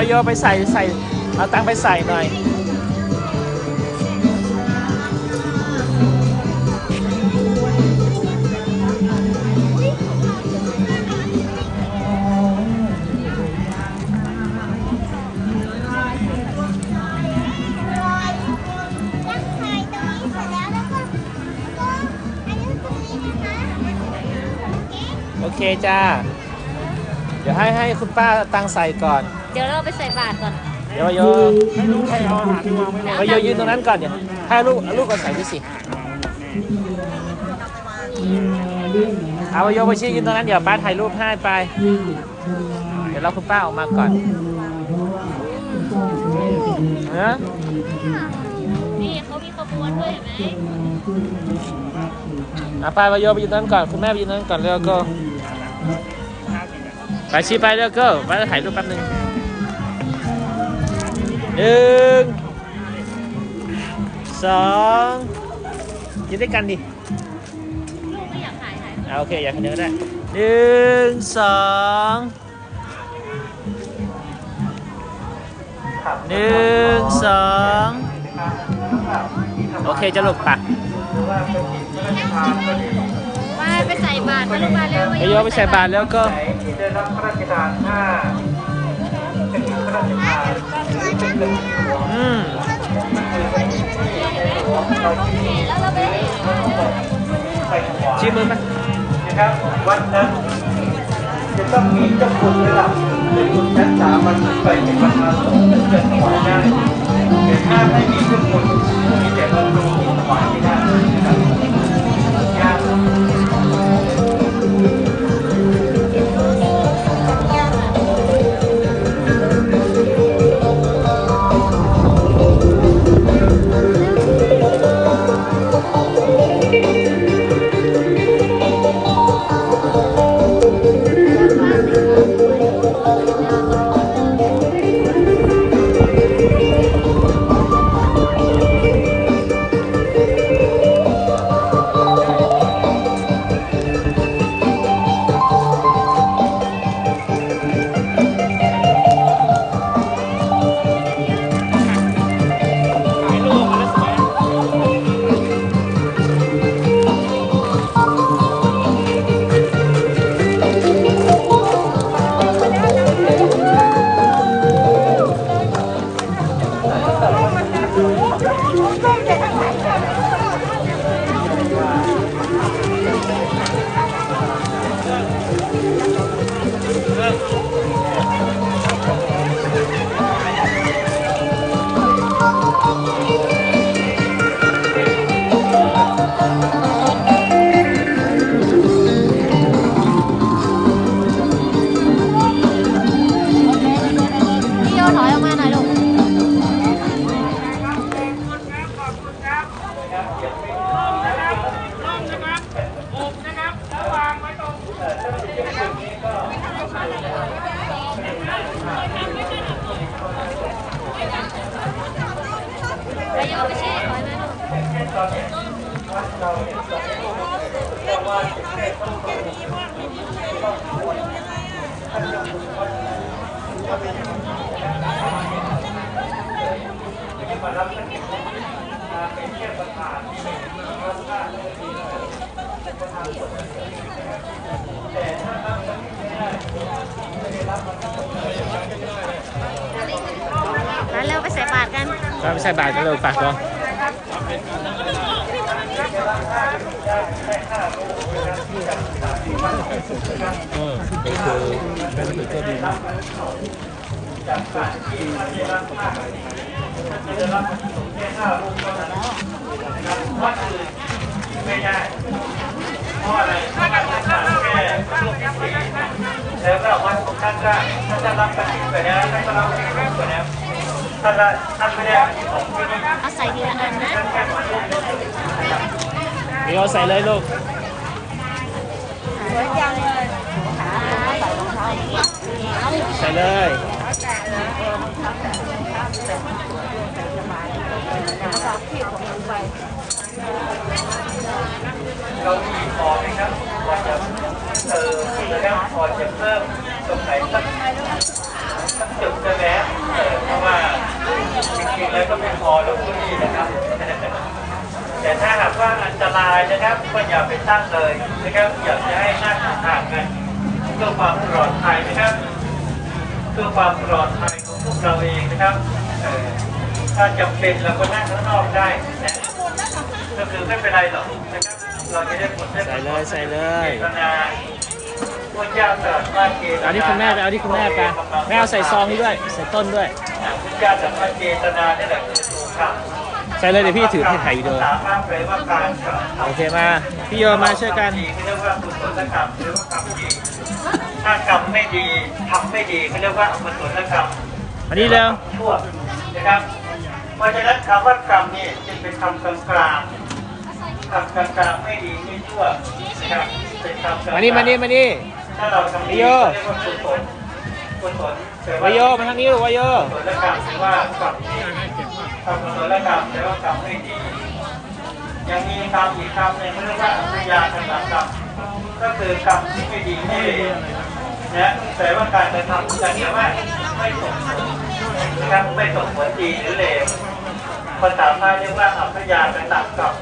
วโยไปใส่ใส่เอาตังไปใส่หน่อยโอเคจ้า เดี๋ยวให้ให้คุณป้าตังใส่ก่อน เดี๋ยวเราไปใส่บาตรก่อน เดี๋ยววโยวโยยืนตรงนั้นก่อนเดี๋ยวให้ลูกเอาลูกก็ใส่ด้วยสิเอาวโยไปชี้ยืนตรงนั้นเดี๋ยวป้าถ่ายรูปให้ไป เดี๋ยวเราคุณป้าออกมาก่อนเนอะนี่เขามีขบวนด้วยเห็นไหมเอาไปวโยไปยืนตรงนั้นก่อนคุณแม่ไปยืนตรงนั้นก่อนแล้วก็ไปชี้ไปแล้วก็ป้าจะถ่ายรูปแป๊บนึง หนึ่งสองยืนด้วยกันดิลูกไม่อยากถ่ายถ่ายเอาโอเคอยากคนเดียวก็ได้หนึ่งสองหนึ่งสองโอเคจะหลบปะไปไปใส่บาตรไปลูกบาตรเร็วไปโยไปใส่บาตรแล้วก็ที่ได้รับพระราชทานผ้า อืมชี้มือไปนะครับวันนั้นจะต้องมีเจ้าคุณระดับเป็นคุณชั้นสามัญขึ้นไปเป็นประธานสงฆ์ถึงจะถวายได้แต่ถ้าไม่มีเจ้าคุณมีแต่พระครูถวายไม่ได้ แล้วเร็วไปใส่บาตรกันไปใส่บาตรกันเลยปะตัว เออคือเป็นถือก็ดีนะไม่ได้เพราะอะไรเพราะท่านท่าแค่แล้วก็วันของท่านก็ท่านจะรับปฏิบัติไปแล้วท่านก็รับปฏิบัติไปแล้วท่านละท่านไม่ได้เอาใส่ทีละอันนะท่านแค่มาช่วยเดี๋ยวใส่เลยลูก ใส่เลยเรามีพอไหมครับพอจะเติมแล้วพอจะเพิ่มตรงไหนสักสักจุดจะแล้วเพราะว่าจริงๆแล้วก็ไม่พอลงที่นะครับ ก็อย่าไปตั้งเลยนะครับอยากจะให้นั่งห่างๆกันเพื่อความปลอดภัยนะครับเพื่อความปลอดภัยของพวกเราเองนะครับเอ่อถ้าจำเป็นเราก็นั่งข้างนอกได้นะก็คือไม่เป็นไรหรอกนะครับเราจะได้ผลได้ใส่เลยใส่เลยเจตนาพระเจ้าตรัสว่าเจตนาเอาที่คุณแม่ไปเอาที่คุณแม่ไปแม่เอาใส่ซองนี้ด้วย ใส่ต้นด้วยพระเจ้าตรัสว่าเจตนานี่แหละคือตัวธรรม ใส่เลยเดี๋ยวพี่ถือให้ถ่ายวิดีโอสามารถแปลว่าการกระทำโอเคมา พี่โยมาช่วยกันดีเขาเรียกว่ากุศลกรรมหรือว่ากรรมดีถ้ากรรมไม่ดีทำไม่ดีเขาเรียกว่าอกุศลกรรมมานี่เร็วชั่วนะครับเพราะฉะนั้นคำว่ากรรมนี่จึงเป็นคำกลางกลางๆคำกลางกลางๆไม่ดีไม่ชั่วนะครับเป็นคำกลางๆ มานี่มานี่มานี่ ถ้าเราทำดีวายโยเรียกว่ากุศลกุศลแปลวายโยมาทางนี้ลูกวายโย กุศลกรรมแปลว่ากรรมดี คำกุศลกรรมแปลว่ากรรมไม่ดียังมีคำอีกคำหนึ่งเขาเรียกว่าอัพยากรรมกรรมก็คือกรรมที่ไม่ดีไม่เลวนะแต่ว่าการกระทำอย่างนี้ว่าไม่ส่งผลนะครับไม่ส่งผลดีหรือเลวภาษาพาเรียกว่าอัพยากรรมกรรม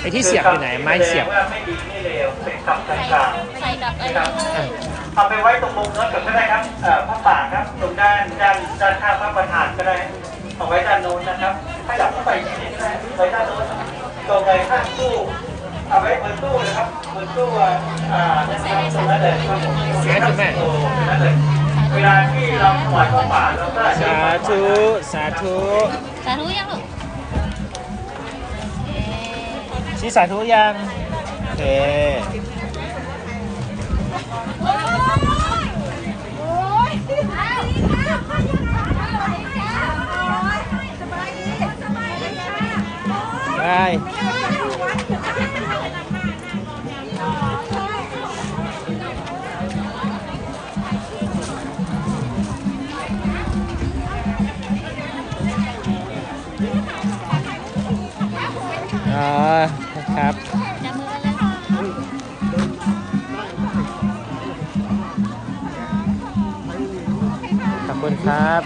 ไอ้ที่เสียบอยู่ไหนไม้เสียบว่าไม่ดีไม่เลวเป็นคำกลางๆใส่กับอะไรนะครับเลยเอาไปไว้ตรงมุมนั้นก่อนก็ได้ครับเอ่อพระป่าครับ ตรงด้านด้านด้านข้างพระประธานก็ได้ เอาไว้ด้านโน้นนะครับขยับเข้าไปนิดนึงนะไว้ด้านโน้นตรงในข้างตู้เอาไว้บนตู้เลยครับบนตู้อ่านะครับตรงนั้นเลยครับผมเสียจุดแม่โอ้ตรงนั้นเลยเวลาที่เราถวายพระป่าเราก็สาธุสาธุสาธุยังลูกเอ๊ะชี้สาธุยังโอเค ไปอ๋อครับขอบคุณครับ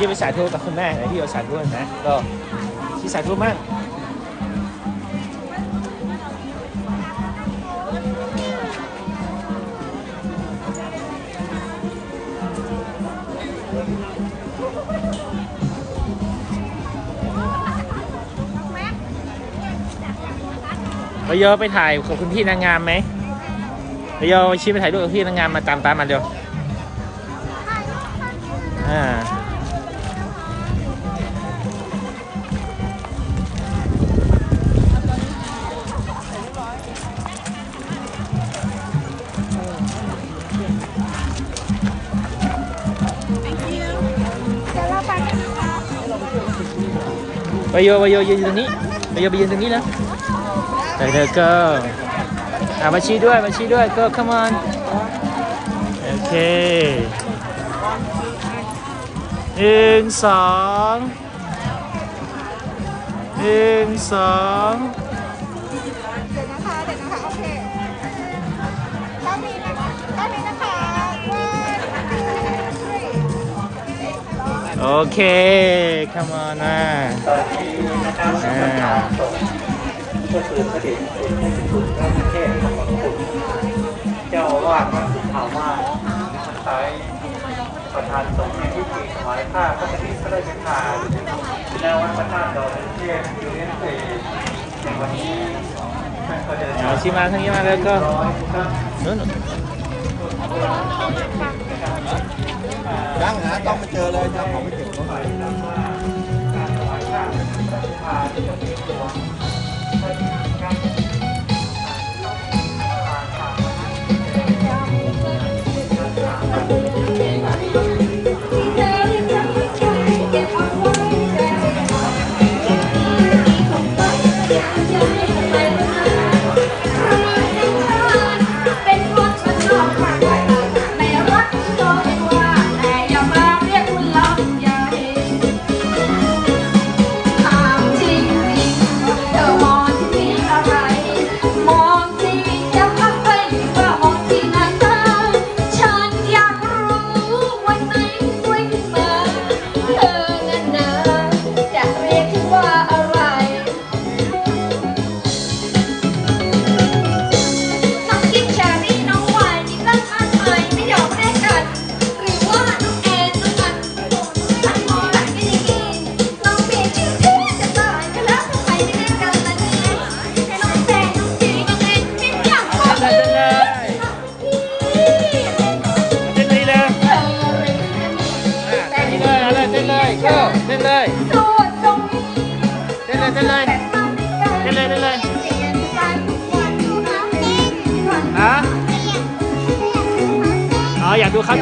ชี้ไปสาธุกับคุณแม่ไหนพี่เอาสาธุนะก็ชี้สาธุมากไปโยอะไปถ่ายกับคุณพี่นางงามไหมไปโยชี้ไปถ่ายรูปกับพี่นางงามมาตามตามมาเร็วอ่า ไปโยไปโยยืนตรงนี้ไปโยไปยืนตรงนี้นะไปเธอก็อามาชี้ด้วยมาชี้ด้วยก็ come on โอเคหนึ่งสองหนึ่งสอง เค come on มาตอนนี้นะครับประธานสงฆ์ก็คือพระเดชพระคุณพระเทพของพระคุณเจ้าอาวาสวัดสุทธาวาสสายประธานสงฆ์ในพิธีถวายผ้าพระกฐินพระราชทานแนววัดพระธาตุดอยเทพยูเนสเซีในวันนี้ท่านก็เดินเอาชี้มาทางนี้มาแล้วก็ร้อยครับนู้น ดังหาต้องมาเจอเลยถ้าเขาไม่ถึงก็ไปการถวายผ้าพระกฐินพระราชทานจะมีตัว ดูเขา